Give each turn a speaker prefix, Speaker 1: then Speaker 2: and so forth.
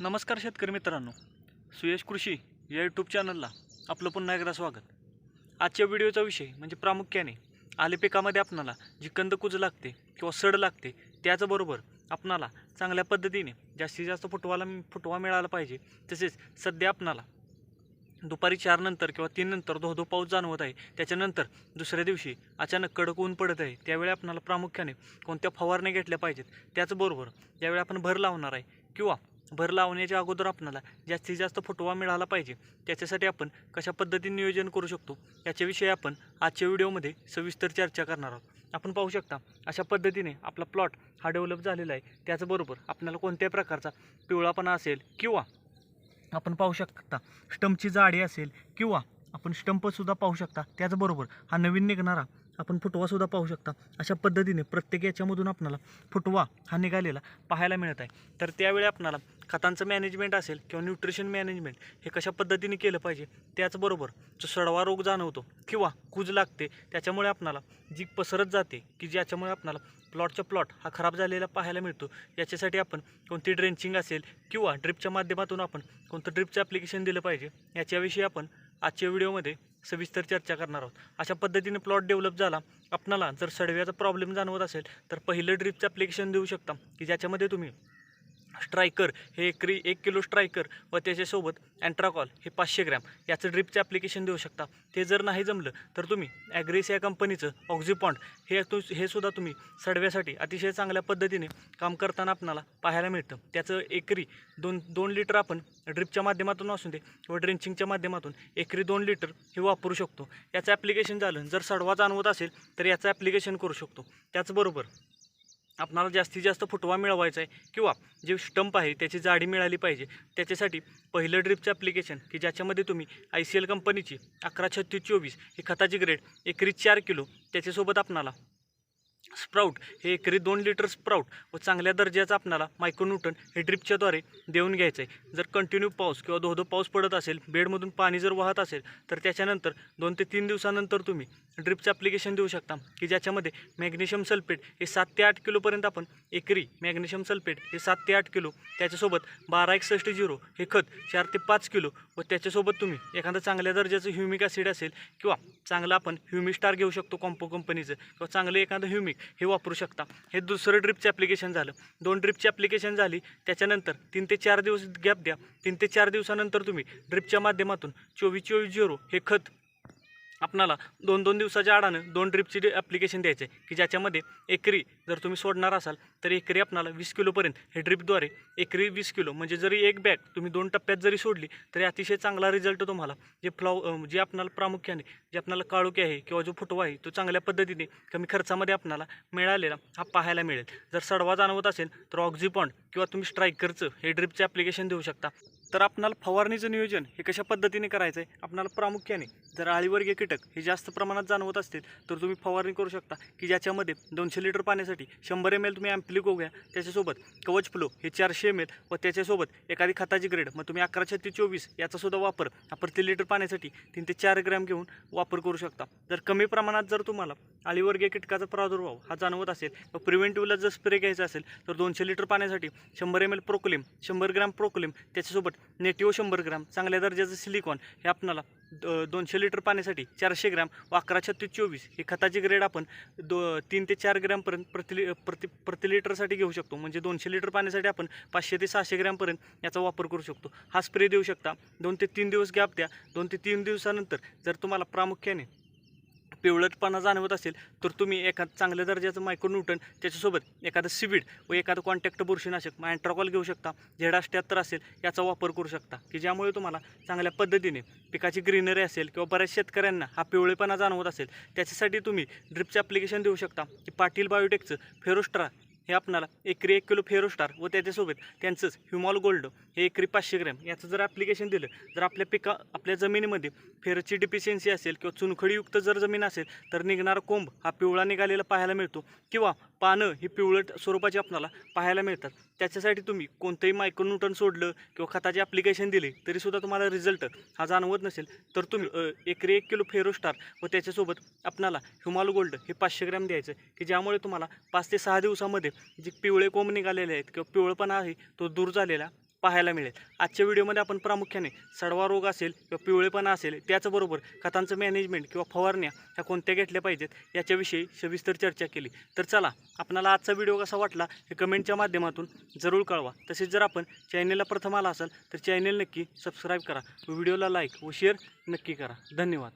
Speaker 1: नमस्कार शेतकरी मित्रांनो. सुयश कृषी या यूट्यूब चॅनलला आपलं पुन्हा एकदा स्वागत. आजच्या व्हिडिओचा विषय म्हणजे प्रामुख्याने आले पिकामध्ये आपणाला जी कंदकुज लागते किंवा सड लागते त्याचबरोबर आपणाला चांगल्या पद्धतीने जास्तीत जास्त फुटवाला फुटवा मिळाला पाहिजे. तसेच सध्या आपणाला दुपारी चारनंतर किंवा तीननंतर धो धो पाऊस जाणवत आहे. त्याच्यानंतर दुसऱ्या दिवशी अचानक कडक ऊन पडत आहे. त्यावेळी आपणाला प्रामुख्याने कोणत्या फवारण्या घेतल्या पाहिजेत त्याचबरोबर ज्यावेळी आपण भर लावणार आहे किंवा भर लावण्याच्या अगोदर आपणाला जास्तीत जास्त फुटवा मिळाला पाहिजे. त्याच्यासाठी आपण कशा पद्धतीने नियोजन करू शकतो? याच्याविषयी आपण आजच्या व्हिडिओमध्ये सविस्तर चर्चा करणार आहोत. आपण पाहू शकता अशा पद्धतीने आपला प्लॉट हा डेव्हलप झालेला आहे. त्याचबरोबर आपल्याला कोणत्याही प्रकारचा पिवळापणा असेल किंवा आपण पाहू शकता स्टंपची जाडी असेल किंवा आपण स्टंपसुद्धा पाहू शकता. त्याचबरोबर हा नवीन निघणारा आपण फुटवासुद्धा पाहू शकता. अशा पद्धतीने प्रत्येक याच्यामधून आपणाला फुटवा हा निघालेला पाहायला मिळत आहे. तर त्यावेळी आपणाला खतांचं मॅनेजमेंट असेल किंवा न्यूट्रिशन मॅनेजमेंट हे कशा पद्धतीने केलं पाहिजे? त्याचबरोबर जो सडवा रोग जाणवतो किंवा कूज लागते त्याच्यामुळे आपणाला जी पसरत जाते की ज्याच्यामुळे आपणाला प्लॉटचा प्लॉट हा खराब झालेला पाहायला मिळतो याच्यासाठी आपण कोणती ड्रेंचिंग असेल किंवा ड्रिपच्या माध्यमातून आपण कोणतं ड्रिपचं ॲप्लिकेशन दिलं पाहिजे याच्याविषयी आपण आजच्या व्हिडिओमध्ये सविस्तर चर्चा करणार आहोत. अशा पद्धतीने प्लॉट डेव्हलप झाला. आपणाला जर सडव्याचा प्रॉब्लेम जाणवत असेल तर पहिलं ड्रिपचं ॲप्लिकेशन देऊ शकता की ज्याच्यामध्ये तुम्ही स्ट्रायकर हे एकरी एक किलो स्ट्रायकर व त्याच्यासोबत अँट्राकॉल हे पाचशे ग्रॅम याचं ड्रिपचं ॲप्लिकेशन देऊ शकता. ते जर नाही जमलं तर तुम्ही ॲग्रेस या कंपनीचं ऑक्झिपॉन्ड हे तु हे सुद्धा तुम्ही सडव्यासाठी अतिशय चांगल्या पद्धतीने काम करताना आपणाला पाहायला मिळतं. त्याचं एकरी दोन दोन लिटर आपण ड्रिपच्या माध्यमातून असून दे किंवा ड्रिंचिंगच्या माध्यमातून एकरी दोन लिटर हे वापरू शकतो. याचं ॲप्लिकेशन झालं जर सडवा जाणवत असेल तर याचं ॲप्लिकेशन करू शकतो. त्याचबरोबर आपणाला जास्तीत जास्त फुटवा मिळवायचा आहे किंवा जे स्टंप आहे त्याची जाडी मिळाली पाहिजे. त्याच्यासाठी पहिलं ड्रिपचं ॲप्लिकेशन की ज्याच्यामध्ये तुम्ही आय सी एल कंपनीची अकरा छत्तीस चोवीस ही खताची ग्रेड एकरी चार किलो त्याच्यासोबत आपणाला स्प्राऊट हे एकरी दोन लिटर स्प्राऊट व चांगल्या दर्जाचं आपणाला मायक्रोन्यूटन हे ड्रिपच्याद्वारे देऊन घ्यायचं आहे जर कंटिन्यू पाऊस किंवा धो धो पाऊस पडत असेल बेडमधून पाणी जर वाहत असेल तर त्याच्यानंतर दोन ते तीन दिवसानंतर तुम्ही ड्रिपचं ॲप्लिकेशन देऊ शकता की ज्याच्यामध्ये मॅग्नेशियम सल्फेट हे सात ते आठ किलोपर्यंत आपण एकरी मॅग्नेशियम सल्फेट हे सात ते आठ किलो त्याच्यासोबत बारा एकसष्ट झिरो हे खत चार ते पाच किलो व त्याच्यासोबत तुम्ही एखादं चांगल्या दर्जाचं ह्युमिक ॲसिड असेल किंवा चांगलं आपण ह्युमिस्टार घेऊ शकतो कॉम्पो कंपनीचं किंवा चांगलं एखादं ह्युमिक हे वापरू शकता. हे दुसरं ड्रिपचे ॲप्लिकेशन झालं. दोन ड्रिपची ॲप्लिकेशन झाली त्याच्यानंतर तीन ते चार दिवस गॅप द्या. तीन ते चार दिवसानंतर तुम्ही ड्रिपच्या माध्यमातून चोवीस चोवीस झिरो हे खत आपणाला दोन दोन दिवसाच्या आडानं दोन ड्रिपची ॲप्लिकेशन द्यायचं आहे की ज्याच्यामध्ये एकरी जर तुम्ही सोडणार असाल तर एकरी आपणाला वीस किलोपर्यंत हे ड्रिपद्वारे एकरी वीस किलो म्हणजे जरी एक बॅग तुम्ही दोन टप्प्यात जरी सोडली तरी अतिशय चांगला रिझल्ट तुम्हाला जे फ्लॉ जे आपणाला प्रामुख्याने जे आपणाला काळोखी आहे किंवा जो फुटवा आहे तो चांगल्या पद्धतीने कमी खर्चामध्ये आपणाला मिळालेला हा पाहायला मिळेल. जर सडवा जाणवत असेल तर ऑक्झिपॉन्ड किंवा तुम्ही स्ट्रायकरचं हे ड्रिपचं ॲप्लिकेशन देऊ शकता. तर आपणाला फवारणीचं नियोजन हे कशा पद्धतीने करायचं आहे आपणाला प्रामुख्याने जर आळीवर्गीय कीटक हे जास्त प्रमाणात जाणवत असतील तर तुम्ही फवारणी करू शकता. की ज्याच्यामध्ये दोनशे लिटर पाण्यासाठी शंभर एम एल तुम्ही ॲम्प्लिको घ्या. त्याच्यासोबत कवच फ्लो हे चारशे एम एल व त्याच्यासोबत एखादी खताची ग्रेड मग तुम्ही अकरा छत्ती चोवीस याचासुद्धा वापर हा प्रति लिटर पाण्यासाठी तीन ते चार ग्रॅम घेऊन वापर करू शकता. जर कमी प्रमाणात जर तुम्हाला आळीवर्गीय कीटकाचा प्रादुर्भाव हा जाणवत असेल व प्रिव्हेंटिव्हला जर स्प्रे घ्यायचा असेल तर दोनशे लिटर पाण्यासाठी शंभर एम एल प्रोक्लेम शंभर ग्रॅम प्रोक्लेम त्याच्यासोबत नेटिओ शंभर ग्रॅम चांगल्या दर्जाचं सिलिकॉन हे आपणाला द- दोनशे लिटर पाण्यासाठी चारशे ग्रॅम व अकरा छत्तीस चोवीस ही खताची ग्रेड आपण दो तीन ते चार ग्रॅमपर्यंत प्रति लि प्रति प्रति लिटरसाठी घेऊ शकतो. म्हणजे दोनशे लिटर पाण्यासाठी आपण पाचशे ते सहाशे ग्रॅमपर्यंत याचा वापर करू शकतो. हा स्प्रे देऊ शकता. दोन ते तीन दिवस गॅप द्या. दोन ते तीन दिवसानंतर जर तुम्हाला प्रामुख्याने पिवळटपणा जाणवत असेल तर तुम्ही एखादं चांगल्या दर्जाचं मायक्रोन्यूटन त्याच्यासोबत एखादं सिविड व एखादं कॉन्टॅक्ट बुरशीनाशक मायट्रॉकॉल घेऊ शकता. झेड अष्ट्याहत्तर असेल याचा वापर करू शकता. की ज्यामुळे तुम्हाला चांगल्या पद्धतीने पिकाची ग्रीनरी असेल किंवा बऱ्याच शेतकऱ्यांना हा पिवळेपणा जाणवत असेल त्याच्यासाठी तुम्ही ड्रिपचं ॲप्लिकेशन देऊ शकता. की पाटील बायोटेकचं फेरोस्ट्रा हे आपणाला एकरी एक किलो फेरोस्टार व त्याच्यासोबत त्यांचंच ह्युमॉल गोल्ड हे एकरी पाचशे ग्रॅम याचं जर ॲप्लिकेशन दिलं जर आपल्या पिका आपल्या जमिनीमध्ये फेरची डिफिशियन्सी असेल किंवा चुनखडीयुक्त जर जमीन असेल तर निघणारा कोंब हा पिवळा निघालेला पाहायला मिळतो. किंवा पानं ही पिवळट स्वरूपाची आपणाला पाहायला मिळतात. त्याच्यासाठी तुम्ही कोणतंही मायक्रोन्यूटन सोडलं किंवा खताचे ॲप्लिकेशन दिले तरीसुद्धा तुम्हाला रिझल्ट हा जाणवत नसेल. तर तुम्ही एकरी एक किलो फेरोस्टार व त्याच्यासोबत आपणाला ह्युमाल गोल्ड हे पाचशे ग्रॅम द्यायचं की ज्यामुळे तुम्हाला पाच ते सहा दिवसामध्ये जे पिवळे कोंब निघालेले आहेत किंवा पिवळपणा आहे तो दूर झालेला पाहायला मिळेल. आजच्या व्हिडिओमध्ये आपण प्रामुख्याने सडवा रोग असेल किंवा पिवळेपणा असेल त्याचबरोबर खतांचं मॅनेजमेंट किंवा फवारण्या ह्या कोणत्या घेतल्या पाहिजेत याच्याविषयी सविस्तर चर्चा केली. तर चला आपणाला आजचा व्हिडिओ कसा वाटला हे कमेंटच्या माध्यमातून जरूर कळवा. तसेच जर आपण चॅनेलला प्रथम आला असाल तर चॅनेल नक्की सबस्क्राईब करा. व्हिडिओला लाईक व शेअर नक्की करा. धन्यवाद.